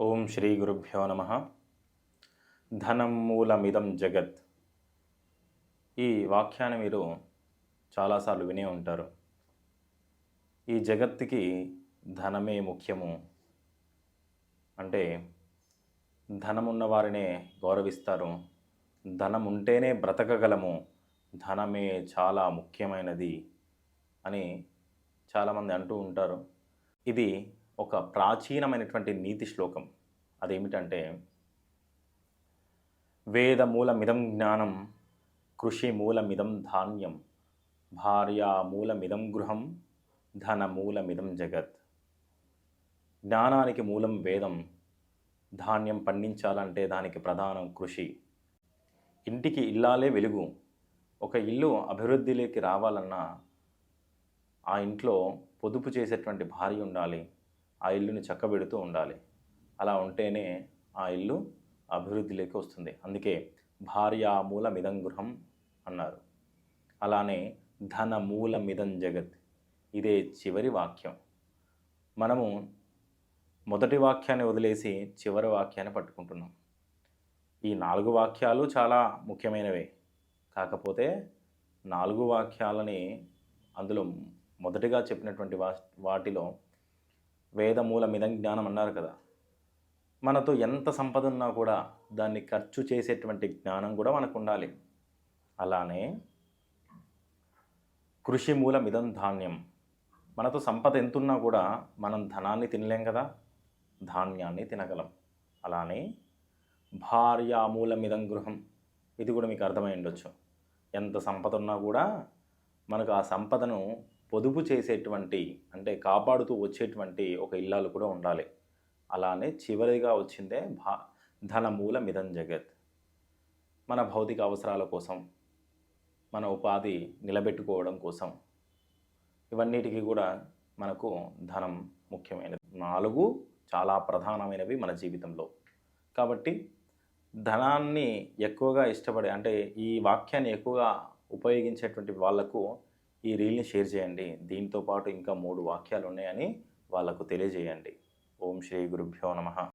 ఓం శ్రీ గురుభ్యో నమ. ధనం మూలమిదం జగత్. ఈ వాక్యాన్ని మీరు చాలాసార్లు వినే ఉంటారు. ఈ జగత్తుకి ధనమే ముఖ్యము. అంటే ధనం ఉన్నవారినే గౌరవిస్తారు. ధనం ఉంటేనే బ్రతకగలము. ధనమే చాలా ముఖ్యమైనది అని చాలామంది అంటూ ఉంటారు. ఇది ఒక ప్రాచీనమైనటువంటి నీతి శ్లోకం. అదేమిటంటే వేద మూలమిదం జ్ఞానం కృషి మూలమిదం ధాన్యం భార్యా మూలమిదం గృహం ధన మూలమిదం జగత్. జ్ఞానానికి మూలం వేదం ధాన్యం పండించాలంటే దానికి ప్రధానం కృషి. ఇంటికి ఇల్లాలే వెలుగు. ఒక ఇల్లు అభివృద్ధిలోకి రావాలన్నా ఆ ఇంట్లో పొదుపు చేసేటువంటి భార్య ఉండాలి. ఆ ఇల్లుని చక్కబెడుతూ ఉండాలి. అలా ఉంటేనే ఆ ఇల్లు అభివృద్ధిలోకి వస్తుంది. అందుకే భార్య మూలమిదం గృహం అన్నారు. అలానే ధన మూలమిదం జగత్. ఇదే చివరి వాక్యం. మనము మొదటి వాక్యాన్ని వదిలేసి చివరి వాక్యాన్ని పట్టుకుంటున్నాం. ఈ నాలుగు వాక్యాలు చాలా ముఖ్యమైనవే. కాకపోతే నాలుగు వాక్యాలని అందులో మొదటిగా చెప్పినటువంటి వా వాటిలో వేదమూలమిదం జ్ఞానం అన్నారు కదా. మనతో ఎంత సంపద ఉన్నా కూడా దాన్ని ఖర్చు చేసేటువంటి జ్ఞానం కూడా మనకు ఉండాలి అలానే కృషి మూలమిదం ధాన్యం. మనతో సంపద ఎంతున్నా కూడా మనం ధనాన్ని తినలేం కదా ధాన్యాన్ని తినగలం. అలానే భార్య మూలమిదం గృహం. ఇది కూడా మీకు అర్థమై ఉండొచ్చు. ఎంత సంపద ఉన్నా కూడా మనకు ఆ సంపదను పొదుపు చేసేటువంటి అంటే కాపాడుతూ వచ్చేటువంటి ఒక ఇల్లాలు కూడా ఉండాలి. అలానే చివరిగా వచ్చిందే భా ధనమూల మిదం జగత్. మన భౌతిక అవసరాల కోసం మన ఉపాధి నిలబెట్టుకోవడం కోసం ఇవన్నిటికీ కూడా మనకు ధనం ముఖ్యమైనది. నాలుగు చాలా ప్రధానమైనవి మన జీవితంలో. కాబట్టి ధనాన్ని ఎక్కువగా ఇష్టపడే అంటే ఈ వాక్యాన్ని ఎక్కువగా ఉపయోగించేటువంటి వాళ్ళకు ఈ రీల్ని షేర్ చేయండి. దీంతో పాటు ఇంకా మూడు వాక్యాలు ఉన్నాయని వాళ్ళకు తెలియజేయండి. ఓం శ్రీ గురుభ్యో నమ.